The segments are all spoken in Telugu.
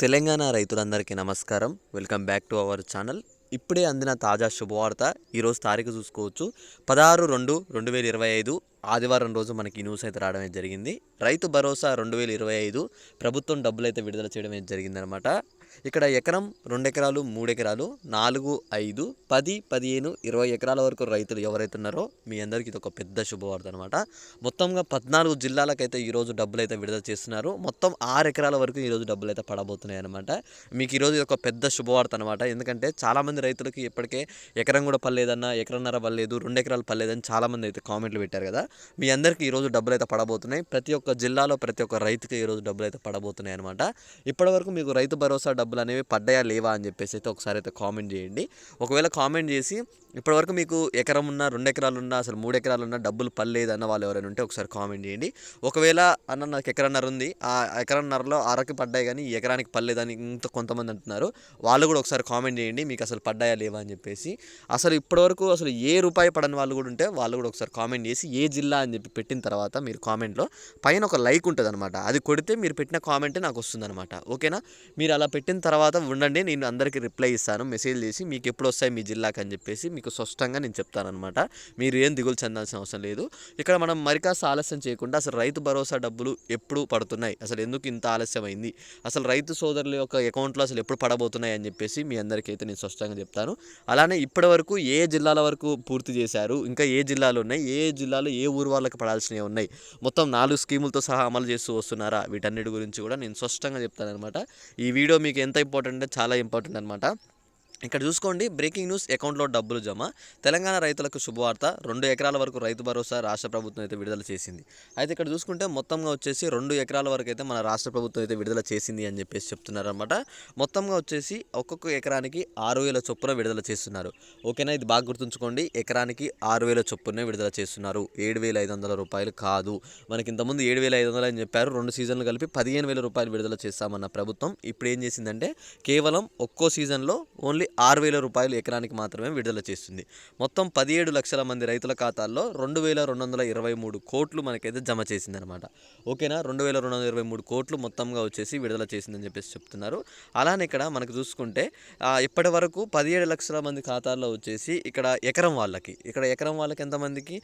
తెలంగాణ రైతులందరికీ నమస్కారం. Welcome back to our channel. ఇప్పుడే అందిన తాజా శుభవార్త ఈరోజు తారీఖు చూసుకోవచ్చు. పదహారు రెండు రెండు వేల ఇరవై ఐదు ఆదివారం రోజు మనకి న్యూస్ అయితే రావడం జరిగింది. రైతు భరోసా రెండు వేల ఇరవై ఐదు ప్రభుత్వం డబ్బులు అయితే విడుదల చేయడం జరిగిందనమాట. ఇక్కడ ఎకరం రెండు ఎకరాలు మూడు ఎకరాలు నాలుగు ఐదు పది పదిహేను ఇరవై ఎకరాల వరకు రైతులు ఎవరైతే ఉన్నారో మీ అందరికీ ఇది ఒక పెద్ద శుభవార్త అనమాట మొత్తంగా పద్నాలుగు జిల్లాలకైతే ఈరోజు డబ్బులు అయితే విడుదల చేస్తున్నారు. మొత్తం ఆరు ఎకరాల వరకు ఈరోజు డబ్బులు అయితే పడబోతున్నాయి అనమాట మీకు ఈరోజు ఇది ఒక పెద్ద శుభవార్త అనమాట ఎందుకంటే చాలామంది రైతులకి ఇప్పటికే ఎకరం కూడా పర్లేదన్నా ఎకరన్నర పర్లేదు రెండు ఎకరాలు పర్లేదని చాలామంది అయితే కామెంట్లు పెట్టారు కదా. మీ అందరికీ ఈరోజు డబ్బులు అయితే పడబోతున్నాయి. ప్రతి ఒక్క జిల్లాలో ప్రతి ఒక్క రైతుకి ఈరోజు డబ్బులు అయితే పడబోతున్నాయి అనమాట ఇప్పటివరకు మీకు రైతు భరోసా డబ్బులు అనేవి పడ్డాయా లేవా అని చెప్పేసి అయితే ఒకసారి అయితే కామెంట్ చేయండి. ఒకవేళ కామెంట్ చేసి ఇప్పటివరకు మీకు ఎకరం ఉన్నా రెండు ఎకరాలు ఉన్నా అసలు మూడు ఎకరాలు ఉన్నా డబ్బులు పర్లేదు అన్న వాళ్ళు ఎవరైనా ఉంటే ఒకసారి కామెంట్ చేయండి. ఒకవేళ అన్న నాకు ఎకరన్నర ఉంది ఆ ఎకరన్నరలో అరకి పడ్డాయి కానీ ఈ ఎకరానికి పర్లేదని ఇంత కొంతమంది అంటున్నారు వాళ్ళు కూడా ఒకసారి కామెంట్ చేయండి మీకు అసలు పడ్డాయా లేవా అని చెప్పేసి. అసలు ఇప్పటివరకు అసలు ఏ రూపాయి పడని వాళ్ళు కూడా ఉంటే వాళ్ళు కూడా ఒకసారి కామెంట్ చేసి ఏ జిల్లా అని చెప్పి పెట్టిన తర్వాత మీరు కామెంట్లో పైన ఒక లైక్ ఉంటుంది అనమాట అది కొడితే మీరు పెట్టిన కామెంటే నాకు వస్తుంది అనమాట ఓకేనా? మీరు అలా పెట్టిన తర్వాత ఉండండి నేను అందరికీ రిప్లై ఇస్తాను మెసేజ్ చేసి మీకు ఎప్పుడు వస్తాయి మీ జిల్లాకి అని చెప్పేసి మీకు స్పష్టంగా నేను చెప్తానమాట మీరు ఏం దిగులు చెందాల్సిన అవసరం లేదు. ఇక్కడ మనం మరికాస్త ఆలస్యం చేయకుండా అసలు రైతు భరోసా డబ్బులు ఎప్పుడు పడుతున్నాయి? అసలు ఎందుకు ఇంత ఆలస్యమైంది? అసలు రైతు సోదరుల యొక్క అకౌంట్లో అసలు ఎప్పుడు పడబోతున్నాయి అని చెప్పేసి మీ అందరికీ అయితే నేను స్పష్టంగా చెప్తాను. అలానే ఇప్పటి వరకు ఏ జిల్లాల వరకు పూర్తి చేశారు? ఇంకా ఏ జిల్లాలు ఉన్నాయి? ఏ జిల్లాలో ఏ ఊరు వాళ్ళకి పడాల్సినవి ఉన్నాయి? మొత్తం నాలుగు స్కీములతో సహా అమలు చేస్తూ వస్తున్నారా? వీటన్నిటి గురించి కూడా నేను స్పష్టంగా చెప్తానమాట ఈ వీడియో మీకు ఎంత ఇంపార్టెంట్ అంటే చాలా ఇంపార్టెంట్ అనమాట ఇక్కడ చూసుకోండి బ్రేకింగ్ న్యూస్ అకౌంట్లో డబ్బులు జమ. తెలంగాణ రైతులకు శుభవార్త. రెండు ఎకరాల వరకు రైతు భరోసా రాష్ట్ర ప్రభుత్వం అయితే విడుదల చేసింది. అయితే ఇక్కడ చూసుకుంటే మొత్తంగా వచ్చేసి రెండు ఎకరాల వరకు అయితే మన రాష్ట్ర ప్రభుత్వం అయితే విడుదల చేసింది అని చెప్పేసి చెప్తున్నారనమాట మొత్తంగా వచ్చేసి ఒక్కొక్క ఎకరానికి ఆరు వేల చొప్పున విడుదల చేస్తున్నారు. ఓకేనా? ఇది బాగా గుర్తుంచుకోండి. ఎకరానికి ఆరు వేల చొప్పునే విడుదల చేస్తున్నారు. ఏడు వేల ఐదు వందల రూపాయలు కాదు. మనకి ఇంతకుముందు ఏడు వేల ఐదు వందలు అని చెప్పారు. రెండు సీజన్లు కలిపి పదిహేను వేల రూపాయలు విడుదల చేస్తామన్న ప్రభుత్వం. ఇప్పుడు ఏం చేసిందంటే కేవలం ఒక్కో సీజన్లో ఓన్లీ ఆరు వేల రూపాయలు ఎకరానికి మాత్రమే విడుదల చేస్తుంది. మొత్తం పదిహేడు లక్షల మంది రైతుల ఖాతాల్లో రెండు వేల రెండు వందల ఇరవై మూడు కోట్లు మనకైతే జమ చేసిందనమాట ఓకేనా? రెండు వేల రెండు వందల ఇరవై మూడు కోట్లు మొత్తంగా వచ్చేసి విడుదల చేసిందని చెప్పేసి చెప్తున్నారు. అలానే ఇక్కడ మనకు చూసుకుంటే ఇప్పటి వరకు పదిహేడు లక్షల మంది ఖాతాల్లో వచ్చేసి ఇక్కడ ఎకరం వాళ్ళకి ఇక్కడ ఎకరం వాళ్ళకి ఎంతమందికి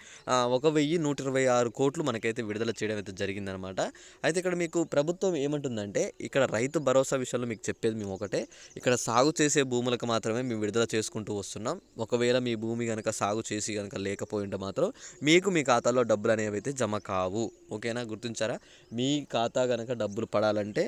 ఒక వెయ్యి నూట ఇరవై ఆరు కోట్లు మనకైతే విడుదల చేయడం అయితే జరిగిందనమాట అయితే ఇక్కడ మీకు ప్రభుత్వం ఏమంటుందంటే ఇక్కడ రైతు భరోసా విషయంలో మీకు చెప్పేది మేము ఒకటే. ఇక్కడ సాగు చేసే భూములకు మాత్రమే మేము విడుదల చేసుకుంటూ వస్తున్నాం. ఒకవేళ మీ భూమి కనుక సాగు చేసి కనుక లేకపోయింటే మాత్రం మీకు మీ ఖాతాలో డబ్బులు అనేవి అయితే జమ కావు. ఓకేనా? గుర్తించారా? మీ ఖాతా కనుక డబ్బులు పడాలంటే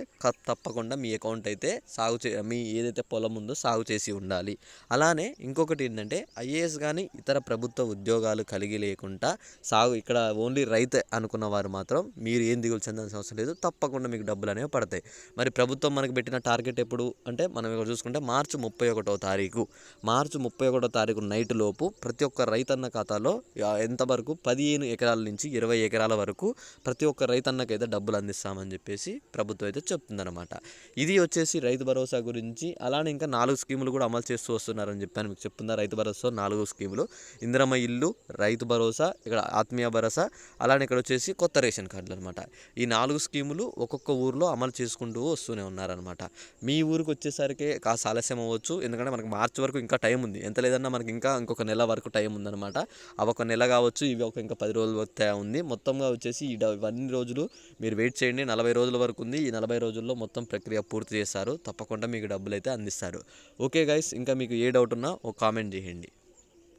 తప్పకుండా మీ అకౌంట్ అయితే సాగు చే మీ ఏదైతే పొలం ఉందో సాగు చేసి ఉండాలి. అలానే ఇంకొకటి ఏంటంటే ఐఏఎస్ కానీ ఇతర ప్రభుత్వ ఉద్యోగాలు కలిగి లేకుండా సాగు ఇక్కడ ఓన్లీ రైతు అనుకున్న వారు మాత్రం మీరు ఏం దిగులు చెందాల్సిన అవసరం లేదు. తప్పకుండా మీకు డబ్బులు అనేవి పడతాయి. మరి ప్రభుత్వం మనకు పెట్టిన టార్గెట్ ఎప్పుడు? అంటే మనం ఇక్కడ చూసుకుంటే మార్చి ముప్పై ఒకటో తారీఖు. మార్చి ముప్పై ఒకటో తారీఖు నైట్ లోపు ప్రతి ఒక్క రైతన్న ఖాతాలో ఎంతవరకు పదిహేను ఎకరాల నుంచి ఇరవై ఎకరాల వరకు ప్రతి ఒక్క రైతన్నకైతే డబ్బులు అందిస్తామని చెప్పేసి ప్రభుత్వం అయితే చెప్తుందన్నమాట. ఇది వచ్చేసి రైతు భరోసా గురించి అలానే ఇంకా నాలుగు స్కీములు కూడా అమలు చేస్తూ వస్తున్నారని చెప్పాను. మీకు చెప్తుందా? రైతు భరోసా నాలుగు స్కీములు. ఇందిరమ్మ ఇల్లు రైతు భరోసా ఇక్కడ ఆత్మీయ భరోసా అలానే ఇక్కడ వచ్చేసి కొత్త రేషన్ కార్డులు అనమాట ఈ నాలుగు స్కీములు ఒక్కొక్క ఊరిలో అమలు చేసుకుంటూ వస్తూనే ఉన్నారనమాట మీ ఊరికి వచ్చేసరికి కాస్త ఆలస్యం అవ్వచ్చు ఎందుకంటే మనకి మార్చి వరకు ఇంకా టైం ఉంది. ఎంత లేదన్నా మనకి ఇంకా ఇంకొక నెల వరకు టైం ఉందన్నమాట. అవి ఒక నెల కావచ్చు ఇవి ఒక ఇంకా పది రోజులు ఉంది. మొత్తంగా వచ్చేసి ఇవన్నీ రోజులు మీరు వెయిట్ చేయండి. నలభై రోజుల వరకు ఉంది. ఈ నలభై రోజుల్లో మొత్తం ప్రక్రియ పూర్తి చేస్తారు. తప్పకుండా మీకు డబ్బులు అయితే అందిస్తారు. ఓకే గైస్ ఇంకా మీకు ఏ డౌట్ ఉన్నా ఒక కామెంట్ చేయండి.